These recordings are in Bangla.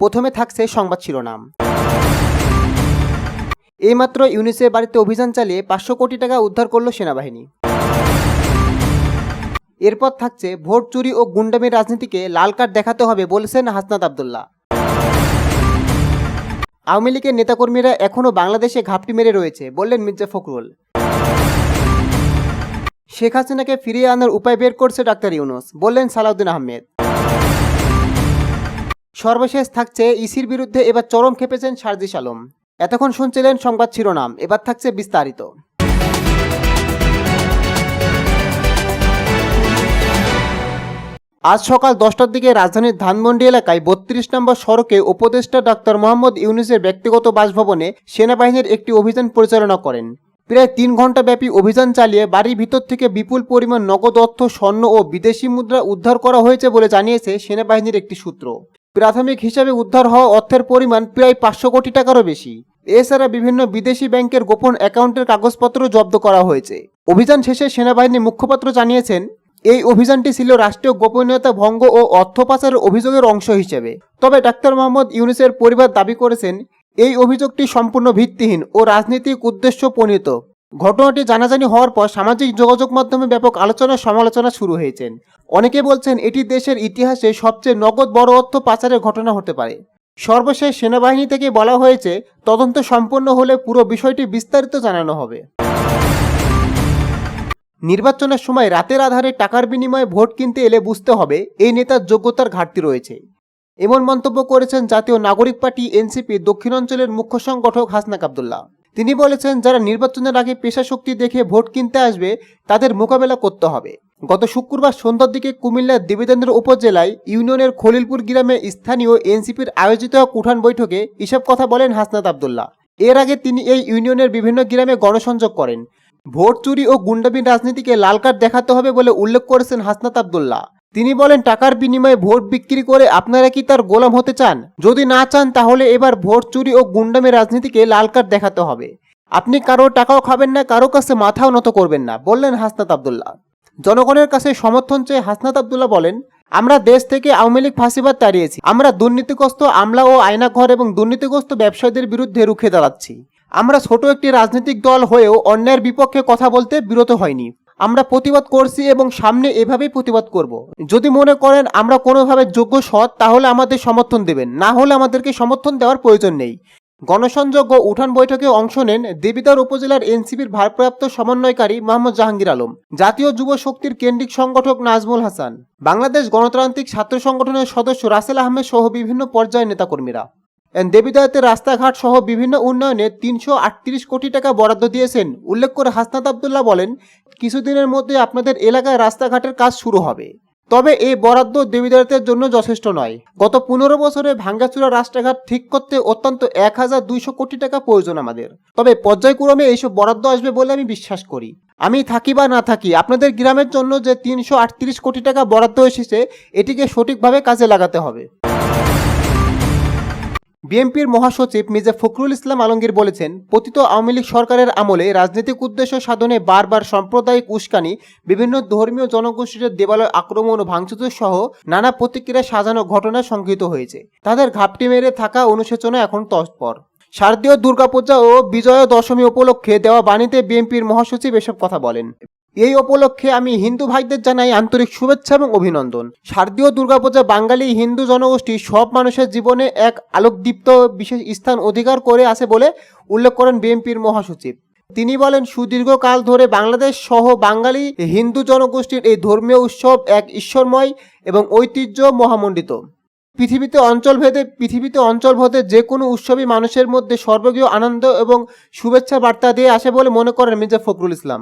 প্রথমে থাকছে সংবাদ শিরোনাম। এইমাত্র ইউনিসেফ বাড়িতে অভিযান চালিয়ে পাঁচশো কোটি টাকা উদ্ধার করল সেনাবাহিনী। এরপর থাকছে ভোট চুরি ও গুন্ডামির রাজনীতিকে লাল কার্ড দেখাতে হবে বলেছেন হাসনাত আবদুল্লাহ। আওয়ামী লীগের নেতাকর্মীরা এখনও বাংলাদেশে ঘাপটি মেরে রয়েছে বললেন মির্জা ফখরুল। শেখ হাসিনাকে ফিরিয়ে আনার উপায় বের করছে ডাক্তার ইউনুস, বললেন সালাউদ্দিন আহমেদ। সর্বশেষ থাকছে ইসির বিরুদ্ধে এবার চরম খেপেছেন সারজিস আলম এতক্ষণ শুনছিলেন সংবাদ শিরোনাম, এবার থাকছে বিস্তারিত। আজ সকাল দশটার দিকে রাজধানীর ধানমন্ডি এলাকায় বত্রিশ নম্বর সড়কে উপদেষ্টা ডাক্তার মোহাম্মদ ইউনুসের ব্যক্তিগত বাসভবনে সেনাবাহিনীর একটি অভিযান পরিচালনা করেন। প্রায় তিন ঘণ্টা ব্যাপী অভিযান চালিয়ে বাড়ির ভিতর থেকে বিপুল পরিমাণ নগদ অর্থ, স্বর্ণ ও বিদেশি মুদ্রা উদ্ধার করা হয়েছে বলে জানিয়েছে সেনাবাহিনীর একটি সূত্র। প্রাথমিক হিসাবে উদ্ধার হওয়া অর্থের পরিমাণ প্রায় পাঁচশো কোটি টাকারও বেশি। এছাড়া বিভিন্ন বিদেশি ব্যাংকের গোপন অ্যাকাউন্টের কাগজপত্র জব্দ করা হয়েছে। অভিযান শেষে সেনাবাহিনীর মুখপাত্র জানিয়েছেন, এই অভিযানটি ছিল রাষ্ট্রীয় গোপনীয়তা ভঙ্গ ও অর্থ পাচারের অভিযোগের অংশ হিসেবে। তবে ডাক্তার মোহাম্মদ ইউনুসের পরিবার দাবি করেছেন, এই অভিযোগটি সম্পূর্ণ ভিত্তিহীন ও রাজনৈতিক উদ্দেশ্য প্রণীত। ঘটনাটি জানাজানি হওয়ার পর সামাজিক যোগাযোগ মাধ্যমে ব্যাপক আলোচনা সমালোচনা শুরু হয়েছেন। অনেকে বলছেন এটি দেশের ইতিহাসে সবচেয়ে নগদ বড় অর্থ পাচারের ঘটনা হতে পারে। সর্বশেষ সেনাবাহিনী থেকে বলা হয়েছে, তদন্ত সম্পন্ন হলে পুরো বিষয়টি বিস্তারিত জানানো হবে। নির্বাচনের সময় রাতের আধারে টাকার বিনিময়ে ভোট কিনতে এলে বুঝতে হবে, এই নেতার যোগ্যতার ঘাটতি রয়েছে। এমন মন্তব্য করেছেন জাতীয় নাগরিক পার্টি এনসিপি দক্ষিণাঞ্চলের মুখ্য সংগঠক হাসনাক আবদুল্লাহ। তিনি বলেছেন, যারা নির্বাচনের আগে পেশা শক্তি দেখে ভোট কিনতে আসবে, তাদের মোকাবেলা করতে হবে। গত শুক্রবার সন্ধ্যার দিকে কুমিল্লার দেবীদেন্দ্র উপজেলায় ইউনিয়নের খলিলপুর গ্রামে স্থানীয় এনসিপির আয়োজিত এক উঠান বৈঠকে এসব কথা বলেন হাসনাত আবদুল্লাহ। এর আগে তিনি এই ইউনিয়নের বিভিন্ন গ্রামে গণসংযোগ করেন। ভোট চুরি ও গুন্ডাবিন রাজনীতিকে লাল কার্ড দেখাতে হবে বলে উল্লেখ করেছেন হাসনাত আবদুল্লাহ। তিনি বলেন, টাকার বিনিময়ে ভোট বিক্রি করে আপনারা কি তার গোলাম হতে চান? যদি না চান, তাহলে এবার ভোট চুরি ও গুন্ডামির রাজনীতিকে লাল কার্ড দেখাতে হবে। আপনি কারও টাকাও খাবেন না, কারও কাছে মাথাও নত করবেন না। বললেন হাসনাত আবদুল্লাহ। জনগণের কাছে সমর্থন চেয়ে হাসনাত আবদুল্লাহ বলেন, আমরা দেশ থেকে আওয়ামী লীগ ফাঁসিবাদ তাড়িয়েছি। আমরা দুর্নীতিগ্রস্ত আমলা ও আয়নাঘর এবং দুর্নীতিগ্রস্ত ব্যবসায়ীদের বিরুদ্ধে রুখে দাঁড়াচ্ছি। আমরা ছোট একটি রাজনৈতিক দল হয়েও অন্যায়ের বিপক্ষে কথা বলতে বিরত হয়নি। আমরা প্রতিবাদ করছি এবং সামনে এভাবেই প্রতিবাদ করব। যদি মনে করেন আমরা কোনোভাবে যোগ্য সৎ, তাহলে আমাদের সমর্থন দেবেন। না হলে আমাদেরকে সমর্থন দেওয়ার প্রয়োজন নেই। গণসংযোগ ও উঠান বৈঠকে অংশ নেন দেবিদার উপজেলার এনসিপির ভারপ্রাপ্ত সমন্বয়কারী মোহাম্মদ জাহাঙ্গীর আলম, জাতীয় যুব শক্তির কেন্দ্রিক সংগঠক নাজমুল হাসান, বাংলাদেশ গণতান্ত্রিক ছাত্র সংগঠনের সদস্য রাসেল আহমেদ সহ বিভিন্ন পর্যায়ের নেতাকর্মীরা। দেবিদায়তে রাস্তাঘাট সহ বিভিন্ন উন্নয়নে তিনশো আটত্রিশ কোটি টাকা বরাদ্দ দিয়েছেন, উল্লেখ করে হাসনাত আবদুল্লাহ বলেন কিছুদিনের মধ্যে আপনাদের এলাকায় রাস্তাঘাটের কাজ শুরু হবে। তবে এই বরাদ্দ দেবীদারিতের জন্য যথেষ্ট নয়। গত পনেরো বছরে ভাঙ্গাচুরা রাস্তাঘাট ঠিক করতে অত্যন্ত এক হাজার দুইশো কোটি টাকা প্রয়োজন আমাদের। তবে পর্যায়ক্রমে এইসব বরাদ্দ আসবে বলে আমি বিশ্বাস করি। আমি থাকি বা না থাকি, আপনাদের গ্রামের জন্য যে তিনশো আটত্রিশ কোটি টাকা বরাদ্দ এসেছে, এটিকে সঠিকভাবে কাজে লাগাতে হবে। বিএনপির মহাসচিব মির্জা ফখরুল ইসলাম আলমগীর বলেছেন, পতিত আওয়ামী লীগ সরকারের আমলে রাজনৈতিক উদ্দেশ্য সাধনে বারবার সাম্প্রদায়িক উস্কানি, বিভিন্ন ধর্মীয় জনগোষ্ঠীর দেবালয় আক্রমণ ও ভাঙচুর সহ নানা প্রতিক্রিয়া সাজানো ঘটনা সংঘটিত হয়েছে। তাদের ঘাপটি মেরে থাকা অনুশোচনা এখন তৎপর। শারদীয় দুর্গাপূজা ও বিজয়া দশমী উপলক্ষে দেওয়া বাণীতে বিএনপির মহাসচিব এসব কথা বলেন। এই উপলক্ষে আমি হিন্দু ভাইদের জানাই আন্তরিক শুভেচ্ছা এবং অভিনন্দন। শারদীয় দুর্গাপূজা বাঙালি হিন্দু জনগোষ্ঠী সব মানুষের জীবনে এক আলোকদীপ্ত বিশেষ স্থান অধিকার করে আছে বলে উল্লেখ করেন বিএনপির মহাসচিব। তিনি বলেন, সুদীর্ঘকাল ধরে বাংলাদেশ সহ বাঙালি হিন্দু জনগোষ্ঠীর এই ধর্মীয় উৎসব এক ঈশ্বরময় এবং ঐতিহ্য মহামণ্ডিত। পৃথিবীতে অঞ্চলভেদে পৃথিবীতে অঞ্চলভেদে যে কোনো উৎসবই মানুষের মধ্যে সর্বগীয় আনন্দ এবং শুভেচ্ছা বার্তা দিয়ে আসে বলে মনে করেন মির্জা ফখরুল ইসলাম।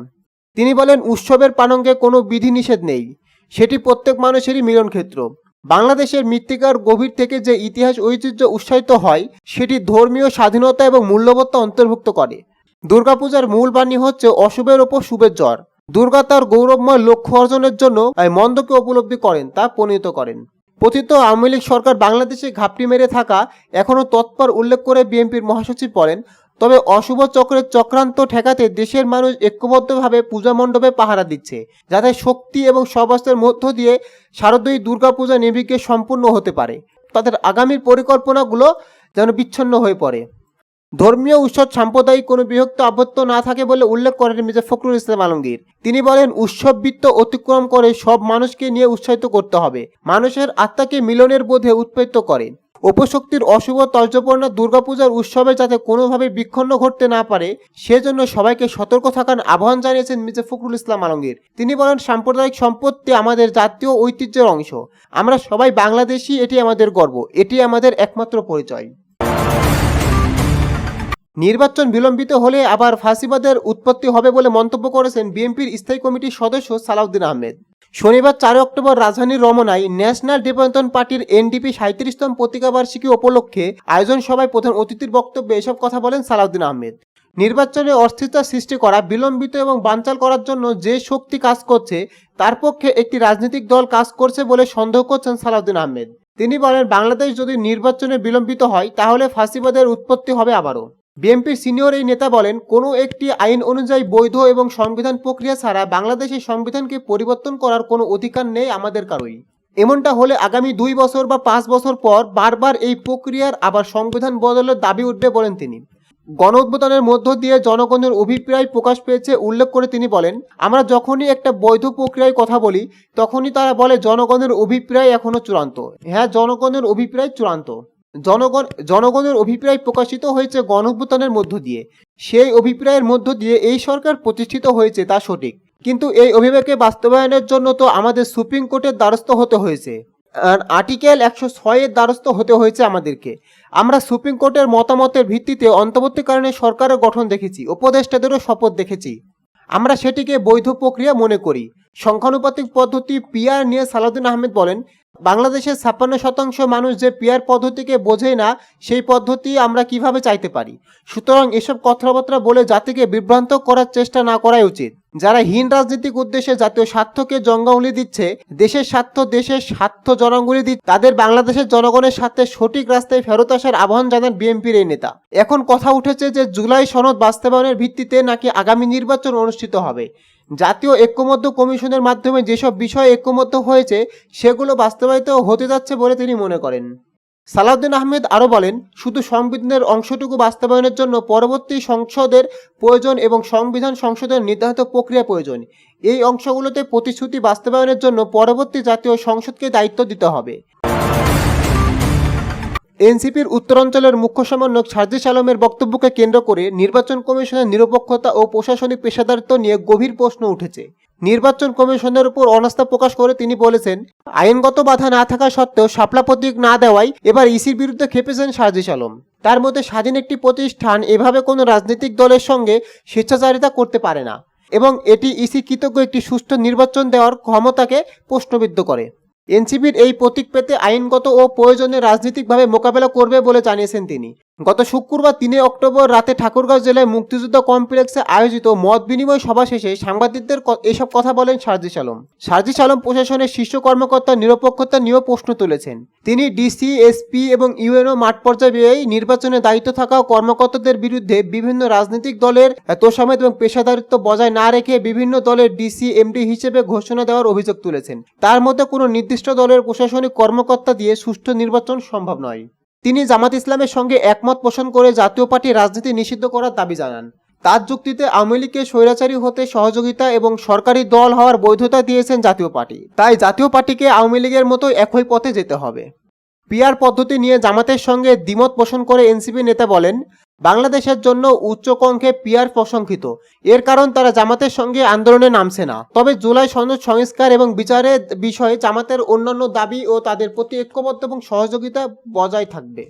তিনি বলেন, উৎসবের পানঙ্গে কোনো বিধিনিষেধ নেই। সেটি প্রত্যেক মানুষেরই মিলনক্ষেত্র। বাংলাদেশের মৃত্তিকার গভীর থেকে যে ইতিহাস ঐতিহ্য উৎসাহিত হয়, সেটি ধর্মীয় স্বাধীনতা এবং মূল্যবোধতা অন্তর্ভুক্ত করে। দুর্গাপূজার মূল বাণী হচ্ছে অশুভের ওপর শুভের জ্বর। দুর্গা তার গৌরবময় লক্ষ্য অর্জনের জন্য মন্দকে উপলব্ধি করেন, তা প্রণীত করেন। পতিত আওয়ামী লীগ সরকার বাংলাদেশে ঘাপটি মেরে থাকা এখনও তৎপর উল্লেখ করে বিএনপির মহাসচিব বলেন তবে অশুভ চক্রের চক্রান্ত ঠেকাতে দেশের মানুষ ঐক্যবদ্ধভাবে পূজা মণ্ডপে পাহারা দিচ্ছে, যাতে শক্তি এবং সবাস্তের মধ্য দিয়ে শারদীয় দুর্গাপূজা নির্বিঘ্নে সম্পূর্ণ হতে পারে। তাদের আগামীর পরিকল্পনাগুলো যেন বিচ্ছিন্ন হয়ে পড়ে। ধর্মীয় উৎসব সাম্প্রদায়িক কোনো বিভক্ত আবদ্ধ না থাকে বলে উল্লেখ করেন মির্জা ফখরুল ইসলাম আলমগীর। তিনি বলেন, উৎসব উৎসববৃত্ত অতিক্রম করে সব মানুষকে নিয়ে উৎসাহিত করতে হবে। মানুষের আত্মাকে মিলনের বোধে উৎপেত্ত করে। অপশক্তির অশুভ তর্জপূর্ণ দুর্গাপূজার উৎসবে যাতে কোনোভাবে বিক্ষণ্ণ ঘটতে না পারে, সেজন্য সবাইকে সতর্ক থাকার আহ্বান জানিয়েছেন মির্জা ফখরুল ইসলাম আলমগীর। তিনি বলেন, সাম্প্রদায়িক সম্পত্তি আমাদের জাতীয় ঐতিহ্যের অংশ। আমরা সবাই বাংলাদেশি এটি আমাদের গর্ব। এটি আমাদের একমাত্র পরিচয়। নির্বাচন বিলম্বিত হলে আবার ফাঁসিবাদের উৎপত্তি হবে বলে মন্তব্য করেছেন বিএনপির স্থায়ী কমিটির সদস্য সালাউদ্দিন আহমেদ। শনিবার চার অক্টোবর রাজধানীর রমনায় ন্যাশনাল ডেভেলপমেন্ট পার্টির এনডিপি সাঁত্রিশতম পত্রিকাবার্ষিকী উপলক্ষে আয়োজন সভায় প্রধান অতিথির বক্তব্যে এসব কথা বলেন সালাউদ্দিন আহমেদ। নির্বাচনে অস্থিরতা সৃষ্টি করা, বিলম্বিত এবং বানচাল করার জন্য যে শক্তি কাজ করছে, তার পক্ষে একটি রাজনৈতিক দল কাজ করছে বলে সন্দেহ করছেন সালাউদ্দিন আহমেদ। তিনি বলেন, বাংলাদেশ যদি নির্বাচনে বিলম্বিত হয়, তাহলে ফাঁসিবাদের উৎপত্তি হবে আবারও। বিএনপির সিনিয়র এই নেতা বলেন, কোনো একটি আইন অনুযায়ী বৈধ এবং সংবিধান প্রক্রিয়া ছাড়া বাংলাদেশের সংবিধানকে পরিবর্তন করার কোনো অধিকার নেই আমাদের কারোই এমনটা হলে আগামী দুই বছর বা পাঁচ বছর পর বারবার এই প্রক্রিয়ার আবার সংবিধান বদলের দাবি উঠবে বলেন তিনি। গণ উদ্বোধনের মধ্য দিয়ে জনগণের অভিপ্রায় প্রকাশ পেয়েছে উল্লেখ করে তিনি বলেন, আমরা যখনই একটা বৈধ প্রক্রিয়ায় কথা বলি, তখনই তারা বলে জনগণের অভিপ্রায় এখনও চূড়ান্ত। হ্যাঁ জনগণের অভিপ্রায় চূড়ান্ত। জনগণ, জনগণের অভিপ্রায় প্রকাশিত হয়েছে গণ উত্থানের মধ্য দিয়ে। সেই অভিপ্রায়ের মধ্য দিয়ে এই সরকার প্রতিষ্ঠিত হয়েছে তা সঠিক। কিন্তু এই অভিপ্রায়কে বাস্তবায়নের জন্য তো আমাদের সুপ্রিম কোর্টের দ্বারস্থ হতে হয়েছে। আর্টিকেল একশো ছয়ের দ্বারস্থ হতে হয়েছে আমাদেরকে। আমরা সুপ্রিম কোর্টের মতামতের ভিত্তিতে অন্তর্বর্তীকালীন সরকারের গঠন দেখেছি, উপদেষ্টাদেরও শপথ দেখেছি। আমরা সেটিকে বৈধ প্রক্রিয়া মনে করি। সংখ্যানুপাতিক পদ্ধতি পিআর নিয়ে সালাউদ্দিন আহমেদ বলেন বাংলাদেশের ছাপ্পান্ন শতাংশ মানুষ যে পিয়ার পদ্ধতিকে বোঝে না, সেই পদ্ধতি আমরা কীভাবে চাইতে পারি? সুতরাং এসব কথাবার্তা বলে জাতিকে বিভ্রান্ত করার চেষ্টা না করাই উচিত। যারা হীন রাজনৈতিক উদ্দেশ্যে জাতীয় স্বার্থকে জঙ্গাউলি দিচ্ছে, দেশের স্বার্থ দেশের স্বার্থ জনগুলি দিচ্ছে। তাদের বাংলাদেশের জনগণের সাথে সঠিক রাস্তায় ফেরত আসার আহ্বান জানান বিএনপির এই নেতা। এখন কথা উঠেছে যে জুলাই সনদ বাস্তবায়নের ভিত্তিতে নাকি আগামী নির্বাচন অনুষ্ঠিত হবে। জাতীয় ঐক্যমত্য কমিশনের মাধ্যমে যেসব বিষয় ঐক্যমত্য হয়েছে, সেগুলো বাস্তবায়িত হতে যাচ্ছে বলে তিনি মনে করেন। সালাউদ্দিন আহমেদ আরও বলেন, শুধু সংবিধানের অংশটুকু বাস্তবায়নের জন্য পরবর্তী সংসদের প্রয়োজন এবং সংবিধান সংসদের নির্ধারিত প্রক্রিয়া প্রয়োজন। এই অংশগুলোতে প্রতিশ্রুতি বাস্তবায়নের জন্য পরবর্তী জাতীয় সংসদকে দায়িত্ব দিতে হবে। এনসিপির উত্তরাঞ্চলের মুখ্য সমন্বয়ক সার্জিস আলমের বক্তব্যকে কেন্দ্র করে নির্বাচন কমিশনের নিরপেক্ষতা ও প্রশাসনিক পেশাদারিত্ব নিয়ে গভীর প্রশ্ন উঠেছে। নির্বাচন কমিশনের উপর অনাস্থা প্রকাশ করে তিনি বলেছেন, আইনগত বাধা না থাকা সত্ত্বেও শাপলা প্রতীক না দেওয়ায় এবার ইসির বিরুদ্ধে খেপেছেন সার্জিস আলম। তার মধ্যে স্বাধীন একটি প্রতিষ্ঠান, এভাবে কোনো রাজনৈতিক দলের সঙ্গে স্বেচ্ছাচারিতা করতে পারে না এবং এটি ইসি কৃতজ্ঞ একটি সুষ্ঠু নির্বাচন দেওয়ার ক্ষমতাকে প্রশ্নবিদ্ধ করে। এনসিপির এই প্রতীক পেতে আইনগত ও প্রয়োজনে রাজনৈতিকভাবে মোকাবেলা করবে বলে জানিয়েছেন তিনি। গত শুক্রবার তিনে অক্টোবর রাতে ঠাকুরগাঁও জেলায় মুক্তিযুদ্ধ কমপ্লেক্সে আয়োজিত মত বিনিময় সভা শেষে সাংবাদিকদের এসব কথা বলেন সার্জিস আলম সার্জিস আলম প্রশাসনের শীর্ষ কর্মকর্তা নিরপেক্ষতা নিয়েও প্রশ্ন তুলেছেন। তিনি ডিসি, এসপি এবং ইউএনও মাঠ পর্যায়ে নির্বাচনে দায়িত্ব থাকা কর্মকর্তাদের বিরুদ্ধে বিভিন্ন রাজনৈতিক দলের তোষামেদ এবং পেশাদারিত্ব বজায় না রেখে বিভিন্ন দলের ডিসি, এমডি হিসেবে ঘোষণা দেওয়ার অভিযোগ তুলেছেন। তার মধ্যে কোনো নির্দিষ্ট দলের প্রশাসনিক কর্মকর্তা দিয়ে সুষ্ঠু নির্বাচন সম্ভব নয়। তিনি জামাত ইসলামের সঙ্গে একমত পোষণ করে জাতীয় পার্টি রাজনীতি নিষিদ্ধ করার দাবি জানান। তার যুক্তিতে আওয়ামী লীগকে স্বৈরাচারী হতে সহযোগিতা এবং সরকারি দল হওয়ার বৈধতা দিয়েছেন জাতীয় পার্টি। তাই জাতীয় পার্টিকে আওয়ামী লীগের মতো একই পথে যেতে হবে। পিআর পদ্ধতি নিয়ে জামাতের সঙ্গে দ্বিমত পোষণ করে এনসিপি নেতা বলেন, বাংলাদেশের জন্য উচ্চকঙ্কে পিআর প্রশংসিত। এর কারণ তারা জামাতের সঙ্গে আন্দোলনে নামছে না। তবে জুলাই সনদ সংস্কার এবং বিচারের বিষয়ে জামাতের অন্যান্য দাবি ও তাদের প্রতি ঐক্যবদ্ধ এবং সহযোগিতা বজায় থাকবে।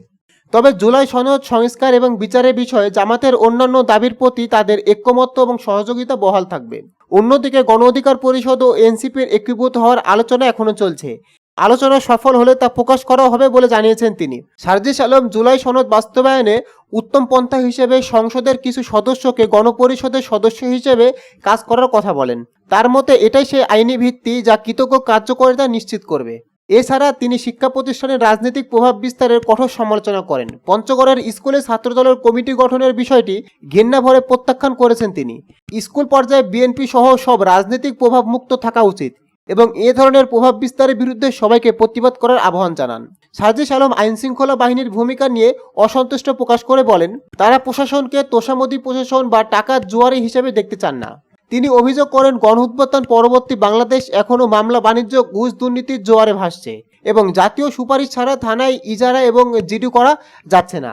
তবে জুলাই সনদ সংস্কার এবং বিচারের বিষয়ে জামাতের অন্যান্য দাবির প্রতি তাদের ঐক্যমত্য এবং সহযোগিতা বহাল থাকবে। অন্যদিকে গণ অধিকার পরিষদ ও এনসিপির একীভূত হওয়ার আলোচনা এখনও চলছে। আলোচনা সফল হলে তা প্রকাশ করা হবে বলে জানিয়েছেন তিনি। সার্জিস আলম জুলাই সনদ বাস্তবায়নে উত্তম পন্থা হিসেবে সংসদের কিছু সদস্যকে গণপরিষদের সদস্য হিসেবে কাজ করার কথা বলেন। তার মতে এটাই সেই আইনি ভিত্তি যা কৃতজ্ঞ কার্যকারিতা নিশ্চিত করবে। এছাড়া তিনি শিক্ষা প্রতিষ্ঠানের রাজনৈতিক প্রভাব বিস্তারের কঠোর সমালোচনা করেন। পঞ্চগড়ের স্কুলে ছাত্রদলের কমিটি গঠনের বিষয়টি ঘেন্না ভরে প্রত্যাখ্যান করেছেন তিনি। স্কুল পর্যায়ে বিএনপি সহ সব রাজনৈতিক প্রভাব মুক্ত থাকা উচিত। এবং এ ধরনের প্রভাব বিস্তারের বিরুদ্ধে সবাইকে প্রতিবাদ করার আহ্বান জানান। সাজিস আলম আইনশৃঙ্খলা বাহিনীর ভূমিকা নিয়ে অসন্তুষ্ট প্রকাশ করে বলেন, তারা প্রশাসনকে তোষামদি প্রশাসন বা টাকার জোয়ারি হিসেবে দেখতে চান না। তিনি অভিযোগ করেন গণউত্থান পরবর্তী বাংলাদেশ এখনও মামলা বাণিজ্য, ঘুষ দুর্নীতির জোয়ারে ভাসছে এবং জাতীয় সুপারিশ ছাড়া থানায় ইজারা এবং জিডি করা যাচ্ছে না।